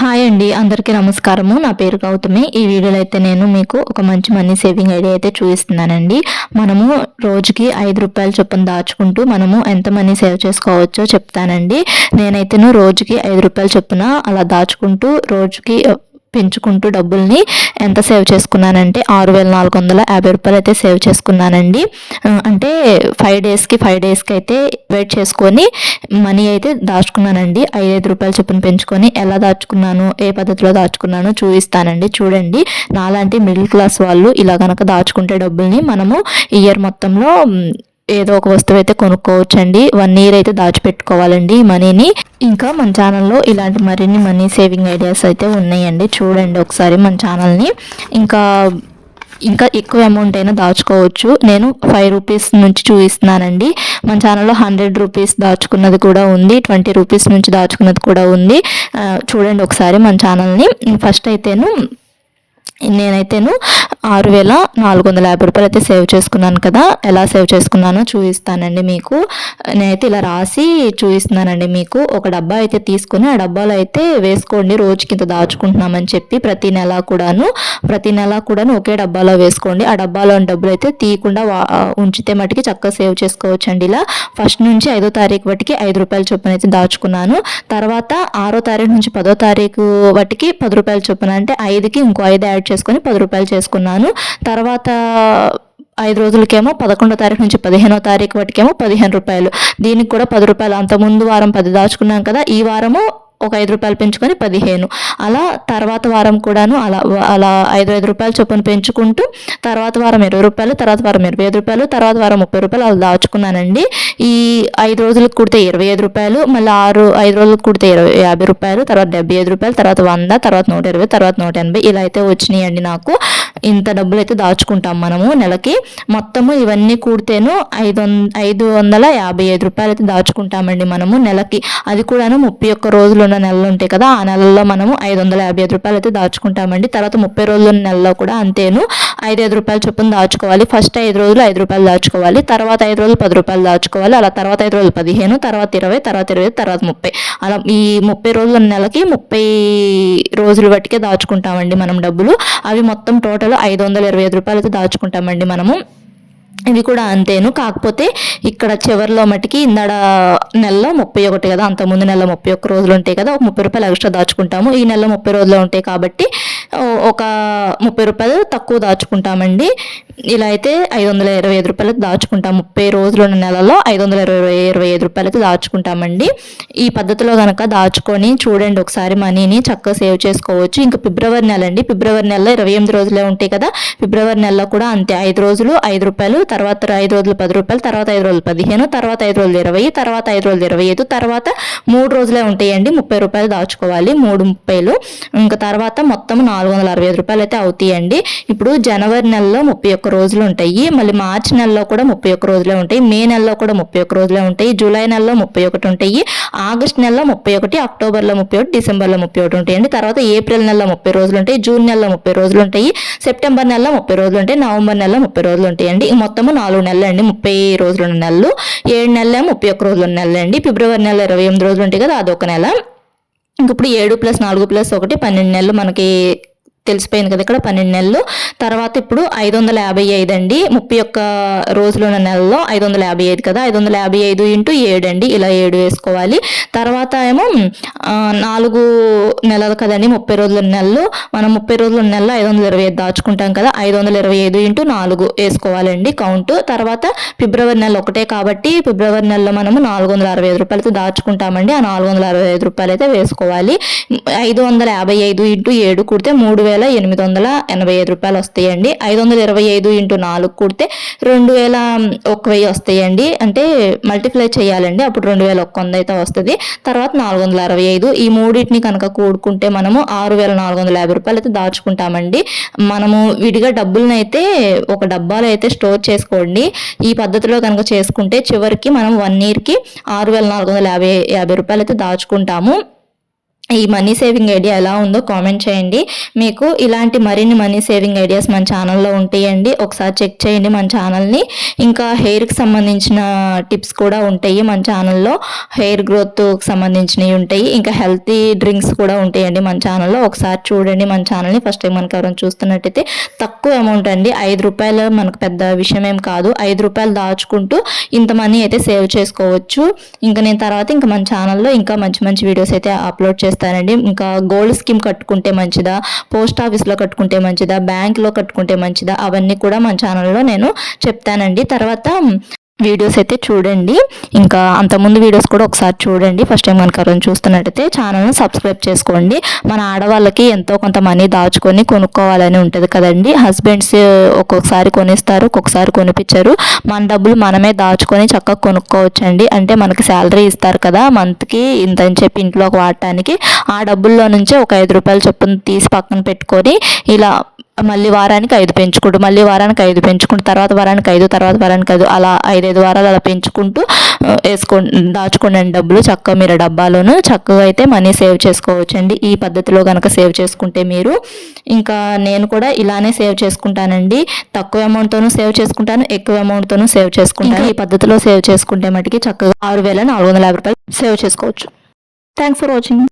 Hi అండి అందరికీ నమస్కారము. నా పేరు గౌతమి. ఈ వీడియోలో అయితే నేను మీకు ఒక మంచి మనీ సేవింగ్ ఐడియా అయితే చూపిస్తున్నానండి. మనము రోజుకి ఐదు రూపాయల చొప్పున దాచుకుంటూ మనము ఎంత మనీ సేవ్ చేసుకోవచ్చో చెప్తానండి. నేనైతేను రోజుకి ఐదు రూపాయల చొప్పున అలా దాచుకుంటూ రోజుకి పెంచుకుంటూ డబ్బుల్ని ఎంత సేవ్ చేసుకున్నానంటే ఆరు వేల నాలుగు వందల యాభై రూపాయలు అయితే సేవ్ చేసుకున్నానండి. అంటే ఫైవ్ డేస్కి ఫైవ్ డేస్కి అయితే వెయిట్ చేసుకొని మనీ అయితే దాచుకున్నానండి. ఐదు రూపాయలు చొప్పున పెంచుకొని ఎలా దాచుకున్నాను ఏ పద్ధతిలో దాచుకున్నాను చూపిస్తానండి. చూడండి నాలాంటి మిడిల్ క్లాస్ వాళ్ళు ఇలా కనుక దాచుకుంటే డబ్బుల్ని మనము ఇయర్ మొత్తంలో ఏదో ఒక వస్తువు అయితే కొనుక్కోవచ్చండి. వన్ ఇయర్ అయితే దాచిపెట్టుకోవాలండి మనీని. ఇంకా మన ఛానల్లో ఇలాంటి మరిన్ని మనీ సేవింగ్ ఐడియాస్ అయితే ఉన్నాయండి. చూడండి ఒకసారి మన ఛానల్ని ఇంకా ఇంకా ఎక్కువ అమౌంట్ అయినా దాచుకోవచ్చు. నేను ఫైవ్ రూపీస్ నుంచి చూపిస్తున్నానండి. మన ఛానల్లో హండ్రెడ్ రూపీస్ దాచుకున్నది కూడా ఉంది. ట్వంటీ రూపీస్ నుంచి దాచుకున్నది కూడా ఉంది. చూడండి ఒకసారి మన ఛానల్ని ఫస్ట్ అయితేను నేనైతేను ఆరు వేల నాలుగు వందల యాభై రూపాయలు అయితే సేవ్ చేసుకున్నాను కదా. ఎలా సేవ్ చేసుకున్నానో చూపిస్తానండి మీకు. నేనైతే ఇలా రాసి చూపిస్తున్నానండి మీకు. ఒక డబ్బా అయితే తీసుకుని ఆ డబ్బాలో అయితే వేసుకోండి. రోజుకి ఇంత దాచుకుంటున్నామని చెప్పి ప్రతి నెల కూడాను ప్రతి నెల కూడాను ఒకే డబ్బాలో వేసుకోండి. ఆ డబ్బాలో డబ్బులు అయితే తీయకుండా ఉంచితే మటుకి చక్కగా సేవ్ చేసుకోవచ్చండి ఇలా. ఫస్ట్ నుంచి ఐదో తారీఖు బట్టికి ఐదు రూపాయల చొప్పున అయితే దాచుకున్నాను. తర్వాత ఆరో తారీఖు నుంచి పదో తారీఖు బట్టికి పది రూపాయల చొప్పున అంటే ఐదుకి ఇంకో ఐదు యాడ్ చేసుకొని పది రూపాయలు చేసుకున్నాను. తర్వాత ఐదు రోజులకేమో పదకొండో తారీఖు నుంచి పదిహేనో తారీఖు వాటికేమో పదిహేను రూపాయలు. దీనికి కూడా పది రూపాయలు అంత ముందు వారం పది దాచుకున్నాం కదా ఈ వారము ఒక ఐదు రూపాయలు పెంచుకొని పదిహేను. అలా తర్వాత వారం కూడాను అలా అలా ఐదు ఐదు రూపాయలు చొప్పున పెంచుకుంటూ తర్వాత వారం ఇరవై రూపాయలు తర్వాత వారం ఇరవై ఐదు రూపాయలు తర్వాత వారం ముప్పై రూపాయలు అలా దాచుకున్నానండి. ఈ ఐదు రోజులకు కుడితే ఇరవై ఐదు రూపాయలు మళ్ళీ ఆరు ఐదు రోజులకు కుడితే ఇరవై యాభై రూపాయలు తర్వాత డెబ్బై ఐదు రూపాయలు తర్వాత వంద తర్వాత నూట ఇరవై తర్వాత నూట ఎనభై ఇలా అయితే వచ్చినాయండి నాకు. ఇంత డబ్బులు అయితే దాచుకుంటాం మనము నెలకి. మొత్తము ఇవన్నీ కూడితేను ఐదు ఐదు వందల యాభై ఐదు రూపాయలు అయితే దాచుకుంటామండి మనము నెలకి. అది కూడాను ముప్పై ఒక్క రోజులు ఉన్న నెలలు ఉంటాయి కదా ఆ నెలల్లో మనము ఐదు వందల యాభై ఐదు రూపాయలు అయితే దాచుకుంటామండి. తర్వాత ముప్పై రోజులు ఉన్న నెలలో కూడా అంతేను. ఐదు ఐదు రూపాయలు చొప్పున దాచుకోవాలి. ఫస్ట్ ఐదు రోజులు ఐదు రూపాయలు దాచుకోవాలి. తర్వాత ఐదు రోజులు పది రూపాయలు దాచుకోవాలి. అలా తర్వాత ఐదు రోజులు పదిహేను తర్వాత ఇరవై తర్వాత ఇరవై తర్వాత ముప్పై. అలా ఈ ముప్పై రోజుల నెలకి ముప్పై రోజులు బట్టికే దాచుకుంటామండి మనం డబ్బులు. అవి మొత్తం టోటల్ ఐదు వందల ఇరవై ఐదు రూపాయలతో దాచుకుంటామండి మనము. ఇవి కూడా అంతేను. కాకపోతే ఇక్కడ చివరిలో మటుకి ఇందాడ నెలలో ముప్పై ఒకటి కదా అంతకుముందు ముందు నెల ముప్పై ఒక్క రోజులు ఉంటాయి కదా ఒక ముప్పై రూపాయలు ఎక్స్ట్రా దాచుకుంటాము. ఈ నెల ముప్పై రోజులు ఉంటాయి కాబట్టి ఒక ముప్పై రూపాయలు తక్కువ దాచుకుంటామండి. ఇలా అయితే ఐదు వందల ఇరవై ఐదు రూపాయలకు దాచుకుంటాం. ముప్పై రోజులు ఉన్న నెలలో ఐదు వందల ఇరవై ఇరవై ఐదు రూపాయలకి దాచుకుంటామండి. ఈ పద్ధతిలో కనుక దాచుకొని చూడండి ఒకసారి మనీని చక్కగా సేవ్ చేసుకోవచ్చు. ఇంకా ఫిబ్రవరి నెల అండి ఫిబ్రవరి నెలలో ఇరవై ఎనిమిది రోజులే ఉంటాయి కదా. ఫిబ్రవరి నెలలో కూడా అంతే. ఐదు రోజులు ఐదు రూపాయలు తర్వాత ఐదు రోజులు పది రూపాయలు తర్వాత ఐదు రోజులు పదిహేను తర్వాత ఐదు రోజులు ఇరవై తర్వాత ఐదు రోజులు ఇరవై ఐదు తర్వాత మూడు రోజులే ఉంటాయండి. ముప్పై రూపాయలు దాచుకోవాలి. మూడు ముప్పైలు. ఇంకా తర్వాత మొత్తం నాలుగు వందల అరవై ఐదు రూపాయలు అయితే అవుతాయండి. ఇప్పుడు జనవరి నెలలో ముప్పై ఒక్క రోజులు ఉంటాయి. మళ్ళీ మార్చి నెలలో కూడా ముప్పై ఒక్క రోజులే ఉంటాయి. మే నెలలో కూడా ముప్పై ఒక్క రోజులే ఉంటాయి. జూలై నెలలో ముప్పై ఒకటి ఉంటాయి. ఆగస్ట్ నెలలో ముప్పై ఒకటి అక్టోబర్లో ముప్పై ఒకటి డిసెంబర్లో ముప్పై ఒకటి ఉంటాయండి. తర్వాత ఏప్రిల్ నెలలో ముప్పై రోజులు ఉంటాయి. జూన్ నెలలో ముప్పై రోజులు ఉంటాయి. సెప్టెంబర్ నెలలో ముప్పై రోజులు ఉంటాయి. నవంబర్ నెలలో ముప్పై రోజులు ఉంటాయండి. మొత్తము నాలుగు నెలలు అండి. ముప్పై రోజులు ఉన్న నెలలు. ఏడు నెలలు ముప్పై ఒక్క రోజులు ఉన్న నెలలు అండి. ఫిబ్రవరి నెల ఇరవై ఎనిమిది రోజులు ఉంటాయి కదా అదొక నెల. ఇంక ఇప్పుడు ఏడు ప్లస్ నాలుగు ప్లస్ ఒకటి పన్నెండు నెలలు మనకి తెలిసిపోయింది కదా ఇక్కడ పన్నెండు నెలలు. తర్వాత ఇప్పుడు ఐదు వందల యాభై ఐదు అండి. ముప్పై ఒక్క రోజులున్న నెలలో ఐదు వందల యాభై ఐదు కదా. ఐదు వందల యాభై ఐదు ఇంటూ ఏడు అండి. ఇలా ఏడు వేసుకోవాలి. తర్వాత ఏమో నాలుగు నెలలు కదండి. ముప్పై రోజుల నెలలు. మనం ముప్పై రోజుల నెలలో ఐదు వందల ఇరవై ఐదు దాచుకుంటాం కదా. ఐదు వందల ఇరవై ఐదు ఇంటూ నాలుగు వేసుకోవాలండి కౌంట్. తర్వాత ఫిబ్రవరి నెల ఒకటే కాబట్టి ఫిబ్రవరి నెలలో మనము నాలుగు వందల అరవై ఐదు రూపాయలతో దాచుకుంటామండి. ఆ నాలుగు వందల అరవై ఐదు రూపాయలు అయితే వేసుకోవాలి. ఐదు వందల యాభై ఐదు ఇంటూ ఏడు కుడితే మూడు వేల ఎనిమిది వందల ఎనభై ఐదు రూపాయలు వస్తాయండి. ఐదు వందల ఇరవై ఐదు ఇంటూ నాలుగు కూడితే రెండు వేల ఒక వెయ్యి వస్తాయండి. అంటే మల్టిప్లై చేయాలండి. అప్పుడు రెండు వేల ఒక్క వంద అయితే వస్తుంది. తర్వాత నాలుగు వందల అరవై ఐదు. ఈ మూడింటిని కనుక కూడుకుంటే మనము ఆరు వేల నాలుగు వందల యాభై రూపాయలు అయితే దాచుకుంటామండి. మనము విడిగా డబ్బులను అయితే ఒక డబ్బాలో అయితే స్టోర్ చేసుకోండి. ఈ పద్ధతిలో కనుక చేసుకుంటే చివరికి మనం వన్ ఇయర్కి ఆరు వేల నాలుగు వందల యాభై యాభై రూపాయలు అయితే దాచుకుంటాము. ఈ మనీ సేవింగ్ ఐడియా ఎలా ఉందో కామెంట్ చేయండి. మీకు ఇలాంటి మరిన్ని మనీ సేవింగ్ ఐడియాస్ మన ఛానల్లో ఉంటాయండి. ఒకసారి చెక్ చేయండి మన ఛానల్ని. ఇంకా హెయిర్కి సంబంధించిన టిప్స్ కూడా ఉంటాయి మన ఛానల్లో. హెయిర్ గ్రోత్కి సంబంధించినవి ఉంటాయి. ఇంకా హెల్తీ డ్రింక్స్ కూడా ఉంటాయండి మన ఛానల్లో. ఒకసారి చూడండి మన ఛానల్ని. ఫస్ట్ టైం మనకు ఎవరైనా చూస్తున్నట్టయితే తక్కువ అమౌంట్ అండి. ఐదు రూపాయలు మనకు పెద్ద విషయం ఏం కాదు. ఐదు రూపాయలు దాచుకుంటూ ఇంత మనీ అయితే సేవ్ చేసుకోవచ్చు. ఇంకా నేను తర్వాత ఇంకా మన ఛానల్లో ఇంకా మంచి మంచి వీడియోస్ అయితే అప్లోడ్ చేస్తాను. చేస్తానండి. ఇంకా గోల్డ్ స్కీమ్ కట్టుకుంటే మంచిదా? పోస్ట్ ఆఫీస్లో కట్టుకుంటే మంచిదా? బ్యాంక్లో కట్టుకుంటే మంచిదా? అవన్నీ కూడా మన ఛానల్లో నేను చెప్తానండి. తర్వాత వీడియోస్ అయితే చూడండి. ఇంకా అంతకుముందు వీడియోస్ కూడా ఒకసారి చూడండి. ఫస్ట్ టైం కనుక ఎవరైనా చూస్తున్నట్టయితే ఛానల్ని సబ్స్క్రైబ్ చేసుకోండి. మన ఆడవాళ్ళకి ఎంతో కొంత మనీ దాచుకొని కొనుక్కోవాలని ఉంటుంది కదండి. హస్బెండ్స్ ఒక్కొక్కసారి కొనిస్తారు ఒక్కొక్కసారి కొనిపించరు. మన డబ్బులు మనమే దాచుకొని చక్కగా కొనుక్కోవచ్చండి. అంటే మనకి శాలరీ ఇస్తారు కదా మంత్కి ఇంత అని చెప్పి ఇంట్లోకి వాడటానికి. ఆ డబ్బుల్లో నుంచే ఒక ఐదు రూపాయలు చొప్పున తీసి పక్కన పెట్టుకొని ఇలా మళ్ళీ వారానికి ఐదు పెంచుకుంటూ మళ్ళీ వారానికి ఐదు పెంచుకుంటూ తర్వాత వారానికి ఐదు తర్వాత వారానికి ఐదు అలా ఐదు ఐదైదు వారాలు అలా పెంచుకుంటూ వేసుకో దాచుకోండి డబ్బులు చక్కగా మీరు డబ్బాలోను చక్కగా అయితే మనీ సేవ్ చేసుకోవచ్చండి. ఈ పద్ధతిలో కనుక సేవ్ చేసుకుంటే మీరు ఇంకా నేను కూడా ఇలానే సేవ్ చేసుకుంటానండి. తక్కువ అమౌంట్తోనూ సేవ్ చేసుకుంటాను ఎక్కువ అమౌంట్తోనూ సేవ్ చేసుకుంటాను. ఈ పద్ధతిలో సేవ్ చేసుకుంటే మటుకి చక్కగా ఆరు వేల నాలుగు వందల యాభై రూపాయలు సేవ్ చేసుకోవచ్చు. Thanks for watching